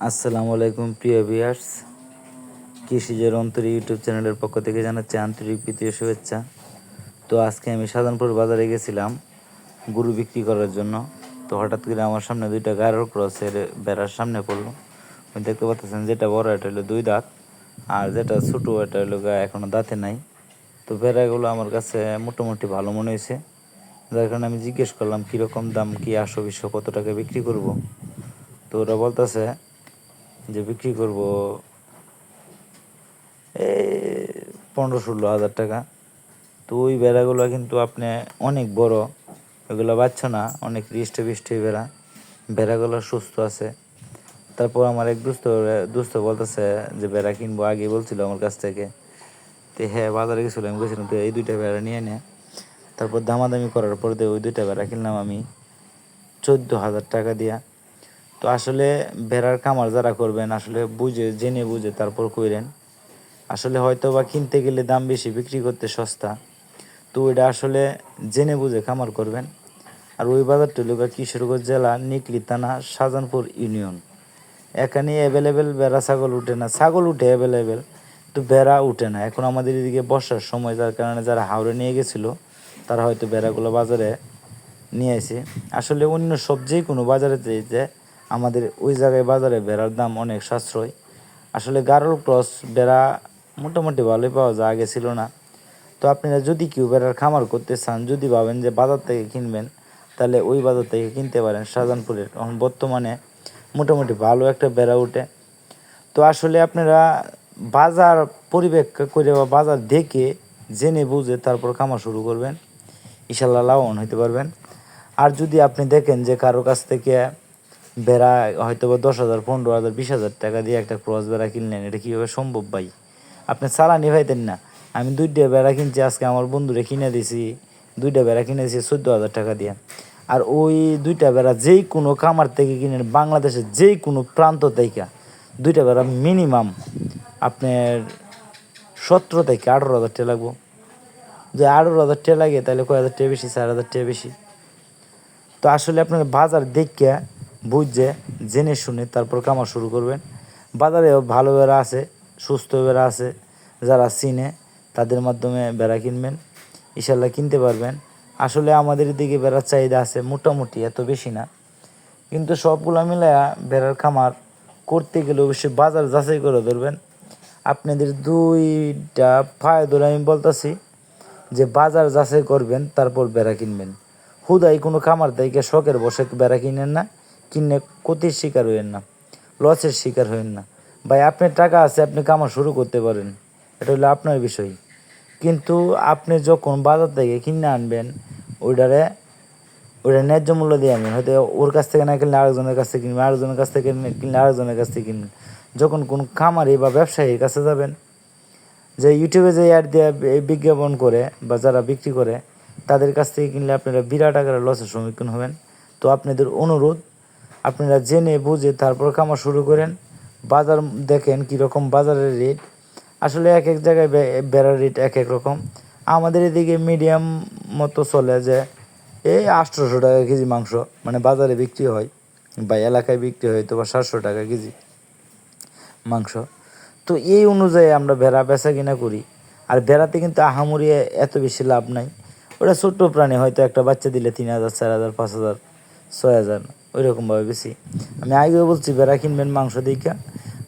আসসালামু আলাইকুম, প্রিয় ভিউয়ার্স। কৃষিজের অন্তর ইউটিউব চ্যানেলের পক্ষ থেকে জানাচ্ছি আন্তরিক প্রীতীয় শুভেচ্ছা। তো আজকে আমি সাধারণপুর বাজারে গেছিলাম গরু বিক্রি করার জন্য। তো হঠাৎ করে আমার সামনে দুইটা গায়ের ক্রসের বেড়ার সামনে পড়ল। দেখতে পাচ্ছেন যেটা বড়, এটা হলো দুই দাঁত। আর যেটা ছোটো, এটা হলো গা এখনও দাঁতে নাই। তো বেড়াগুলো আমার কাছে মোটামুটি ভালো মনে হয়েছে। যার কারণে আমি জিজ্ঞেস করলাম, কীরকম দাম, কি আসো বিশ্ব কত টাকা বিক্রি করব? তো ওরা বলতেছে যে বিক্রি করব এই পনেরো ষোলো হাজার টাকা। তো ওই বেড়াগুলো কিন্তু আপনি অনেক বড়, এগুলো বাচ্চা না, অনেক হৃষ্টে বৃষ্টি বেড়া। বেড়াগুলো সুস্থ আছে। তারপর আমার এক দুস্থ দুস্থ বলতেছে যে বেড়া কিনবো আগে বলছিল আমার কাছ থেকে। তো হ্যাঁ বাজারে গেছিল আমি গেছিলাম, তো এই দুইটা বেড়া নিয়ে নে। তারপর দামাদামি করার পর দিয়ে ওই দুইটা বেড়া কিনলাম আমি। চোদ্দ হাজার টাকা দিয়া। তো আসলে ভেড়ার খামার যারা করবেন, আসলে বুঝে, জেনে বুঝে তারপর কইরেন। আসলে হয়তো বা কিনতে গেলে দাম বেশি, বিক্রি করতে সস্তা। তো ওইটা আসলে জেনে বুঝে খামার করবেন। আর ওই বাজারটা গিয়ে কিশোরগঞ্জ জেলা নিকলি থানা, শাহজাহানপুর ইউনিয়ন। এখানে অ্যাভেলেবেল বেড়া ছাগল উঠে না, ছাগল উঠে অ্যাভেলেবেল তো বেড়া উঠে না। এখন আমাদের এদিকে বর্ষার সময়, যার কারণে যারা হাওড়ে নিয়ে গেছিল, তারা হয়তো বেড়াগুলো বাজারে নিয়ে আসে আসলে অন্য সব যে কোনো বাজারে যে আমাদের ওই জায়গায় বাজারে বেড়ার দাম অনেক সাশ্রয়। আসলে গারল ক্রস বেড়া মোটামুটি ভালোই পাওয়া যায়, আগে ছিল না। তো আপনারা যদি কেউ বেড়ার খামার করতে চান, যদি ভাবেন যে বাজার থেকে কিনবেন, তাহলে ওই বাজার থেকে কিনতে পারেন শাহজাহানপুরের। এখন বর্তমানে মোটামুটি ভালো একটা বেড়া উঠে। তো আসলে আপনারা বাজার পরিবেক্ষা করে বা বাজার দেখে, জেনে বুঝে তারপর খামার শুরু করবেন। ইনশাল্লাহ লাভবান হইতে পারবেন। আর যদি আপনি দেখেন যে কারও কাছ থেকে বেড়া হয়তো বা দশ হাজার, পনেরো হাজার, বিশ হাজার টাকা দিয়ে একটা ক্রস বেড়া কিনলেন, এটা কীভাবে সম্ভব ভাই? আপনি চালানি ভাইতেন না। আমি দুইটা বেড়া কিনছি, আজকে আমার বন্ধুরে কিনে দিছি, দুইটা বেড়া কিনে দিছি, চোদ্দ হাজার টাকা দিয়ে। আর ওই দুইটা বেড়া যেই কোনো খামার থেকে কিনেন, বাংলাদেশের যেই কোনো প্রান্ত থেকে, দুইটা বেড়া মিনিমাম আপনার সতেরো থেকে আঠেরো হাজার টাকা লাগবো। যদি আঠেরো হাজার টাকা লাগে, তাহলে কয় হাজার টাকা বেশি? চার হাজার টাকা বেশি। তো আসলে আপনার বাজার দেখে বুঝছে জেনে শুনে তারপর কামা শুরু করবেন। বাজারে ভালো বেড়া আছে, সুস্থ বেড়া আছে। যারা চিনে, তাদের মাধ্যমে বেড়া কিনবেন। ইশাল্লাহ কিনতে পারবেন। আসলে আমাদের দিকে বেড়ার চাহিদা আছে মোটামুটি, এত বেশি না। কিন্তু সবগুলো মিলায়া বেড়ার খামার করতে গেলে অবশ্যই বাজার যাচাই করে ধরবেন। আপনাদের দুইটা ফায় ধরে আমি বলতেছি যে বাজার যাচাই করবেন, তারপর বেড়া কিনবেন। হুদাই কোনো খামার থেকে শখের বসে বেড়া কিনেন না। কিনে ক্ষতির শিকার হইেন না লসের শিকার হইেন না। ভাই আপনার টাকা আছে, আপনি কামার শুরু করতে পারেন। এটা হলো আপনার বিষয়। কিন্তু আপনি যখন বাজার থেকে কিনে আনবেন, ওইটারে, ওইটা ন্যায্য মূল্য দিয়ে আনবেন। হয়তো ওর কাছ থেকে না কিনলে আরেকজনের কাছ থেকে কিনবেন, আরেকজনের কাছ থেকে কিনলে আরেকজনের কাছ থেকে কিনবেন। যখন কোন খামারি বা ব্যবসায়ীর কাছে যাবেন, যে ইউটিউবে যে অ্যাড দিয়ে বিজ্ঞাপন করে বা যারা বিক্রি করে, তাদের কাছ থেকে কিনলে আপনারা বিরাট আকারে লসের সম্মুখীন হবেন। তো আপনাদের অনুরোধ আপনারা জেনে বুঝে তারপর কামা শুরু করেন। বাজার দেখেন কীরকম বাজারের রেট আসলে এক এক জায়গায় বেড়ার রেট এক এক রকম। আমাদের এদিকে মিডিয়াম মতো চলে যে, এই আটশোশো টাকা কেজি মাংস মানে বাজারে বিক্রি হয় বা এলাকায় বিক্রি হয় তো বা সাতশো টাকা কেজি মাংস। তো এই অনুযায়ী আমরা ভেড়া বেচা কিনা করি। আর ভেড়াতে কিন্তু আহামরি এত বেশি লাভ নাই। ওটা ছোট্ট প্রাণী, হয়তো একটা বাচ্চা দিলে তিন হাজার, চার হাজার, পাঁচ হাজার, ছয় হাজার। ওই রকমভাবে বেশি। আমি আগেও বলছি, ভেড়া কিনবেন মাংস দেখা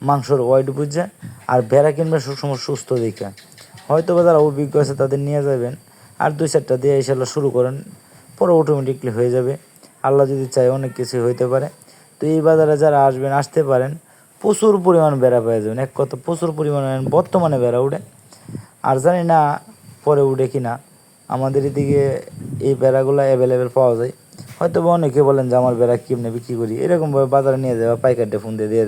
মাংসর ওয়াইড বুঝে, আর ভেড়া কিনবেন সবসময় সুস্থ দেখা হয়তো বা যারা অভিজ্ঞ আছে তাদের নিয়ে যাবেন, আর দুই চারটা দিয়ে ইনশাল্লাহ শুরু করেন, পরে অটোমেটিকলি হয়ে যাবে। আল্লাহ যদি চায় অনেক কিছু হইতে পারে। তো এই বাজারে যারা আসবেন, আসতে পারেন, প্রচুর পরিমাণ বেড়া পেয়ে যাবেন এক কত প্রচুর পরিমাণে বর্তমানে বেড়া উঠে। আর জানি না পরে উঠে কি না আমাদের এদিকে এই বেড়াগুলো অ্যাভেলেবেল পাওয়া যায়। হয়তো বা অনেকে বলেন যে, আমার বেড়া কেমনে বিক্রি করি? এরকমভাবে বাজারে নিয়ে যাওয়া পাইকারটা ফোন দিয়ে দিয়ে